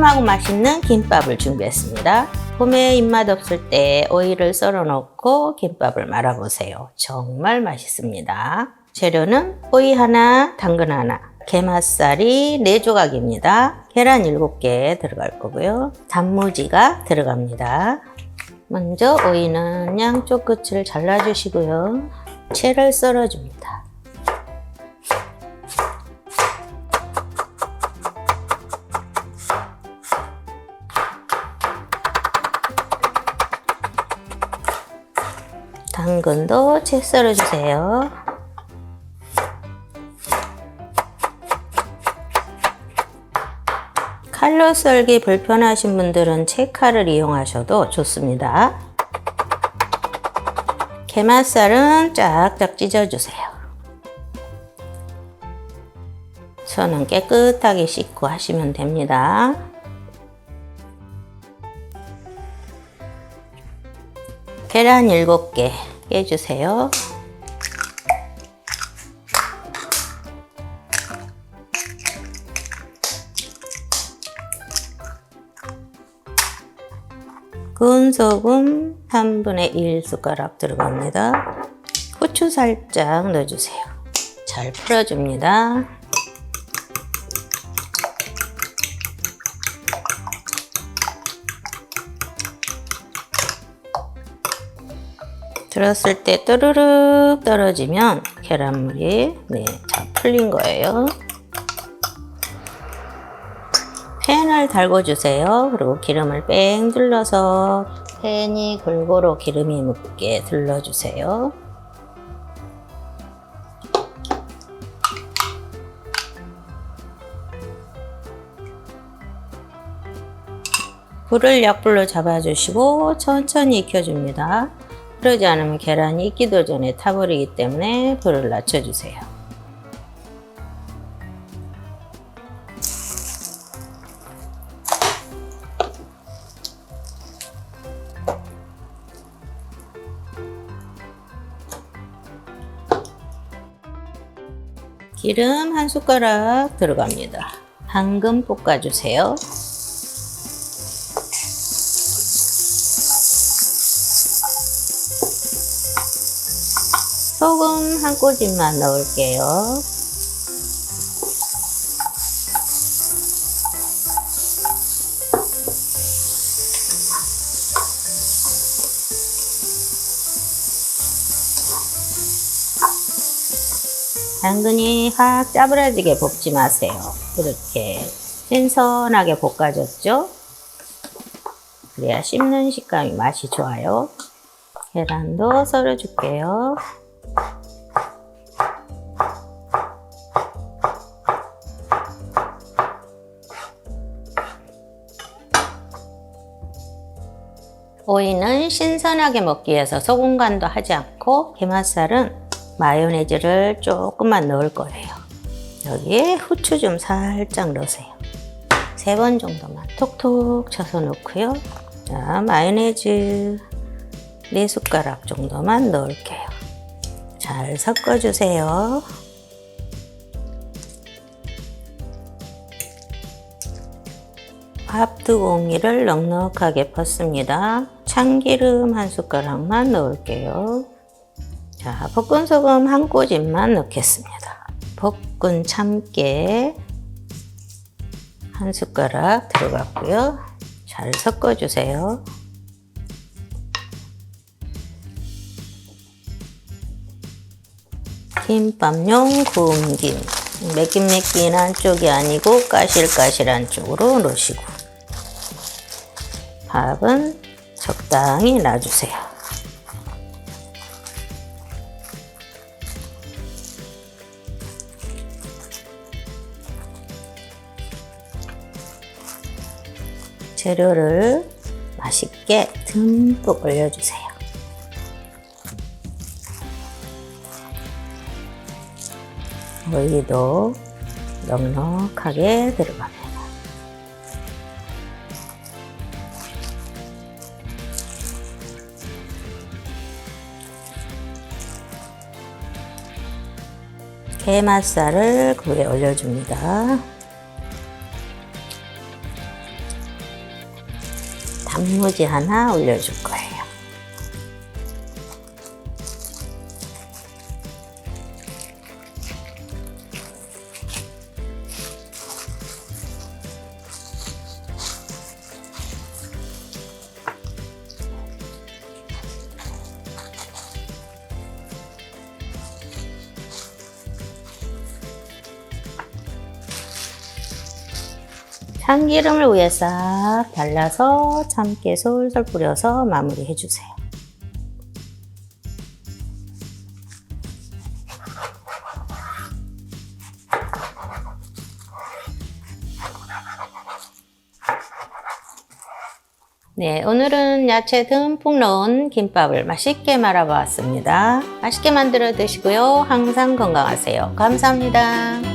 깔끔하고 맛있는 김밥을 준비했습니다. 봄에 입맛 없을 때 오이를 썰어 넣고 김밥을 말아보세요. 정말 맛있습니다. 재료는 오이 하나, 당근 하나, 게맛살이 4조각입니다. 계란 7개 들어갈 거고요. 단무지가 들어갑니다. 먼저 오이는 양쪽 끝을 잘라주시고요. 채를 썰어줍니다. 당근도 채 썰어주세요. 칼로 썰기 불편하신 분들은 채칼을 이용하셔도 좋습니다. 게맛살은 쫙쫙 찢어주세요. 손은 깨끗하게 씻고 하시면 됩니다. 계란 7개 깨주세요. 구운 소금 3분의 1 숟가락 들어갑니다. 후추 살짝 넣어주세요. 잘 풀어줍니다. 들었을 때 또르륵 떨어지면 계란물이 네, 다 풀린 거예요. 팬을 달궈주세요. 그리고 기름을 뺑 둘러서 팬이 골고루 기름이 묻게 둘러주세요. 불을 약불로 잡아주시고 천천히 익혀줍니다. 그러지 않으면 계란이 익기도 전에 타버리기 때문에 불을 낮춰주세요. 기름 한 숟가락 들어갑니다. 방금 볶아주세요. 소금 한 꼬집만 넣을게요. 당근이 확 짜부러지게 볶지 마세요. 이렇게 신선하게 볶아줬죠? 그래야 씹는 식감이 맛이 좋아요. 계란도 썰어줄게요. 오이는 신선하게 먹기 위해서 소금 간도 하지 않고 게맛살은 마요네즈를 조금만 넣을 거예요. 여기에 후추 좀 살짝 넣으세요. 세 번 정도만 톡톡 쳐서 넣고요. 자, 마요네즈 네 숟가락 정도만 넣을게요. 잘 섞어주세요. 밥 두 공기를 넉넉하게 퍼습니다. 참기름 한 숟가락만 넣을게요. 자, 볶은 소금 한 꼬집만 넣겠습니다. 볶은 참깨 한 숟가락 들어갔고요. 잘 섞어주세요. 김밥용 구운 김. 매끈매끈한 쪽이 아니고 까실까실한 쪽으로 넣으시고 밥은 적당히 놔주세요. 재료를 맛있게 듬뿍 올려주세요. 오이도 넉넉하게 들어갑니다. 해맛살을 그 위에 올려줍니다. 단무지 하나 올려줄 거예요. 참기름을 위에 싹 발라서 참깨 솔솔 뿌려서 마무리 해주세요. 네, 오늘은 야채 듬뿍 넣은 김밥을 맛있게 말아보았습니다. 맛있게 만들어 드시고요. 항상 건강하세요. 감사합니다.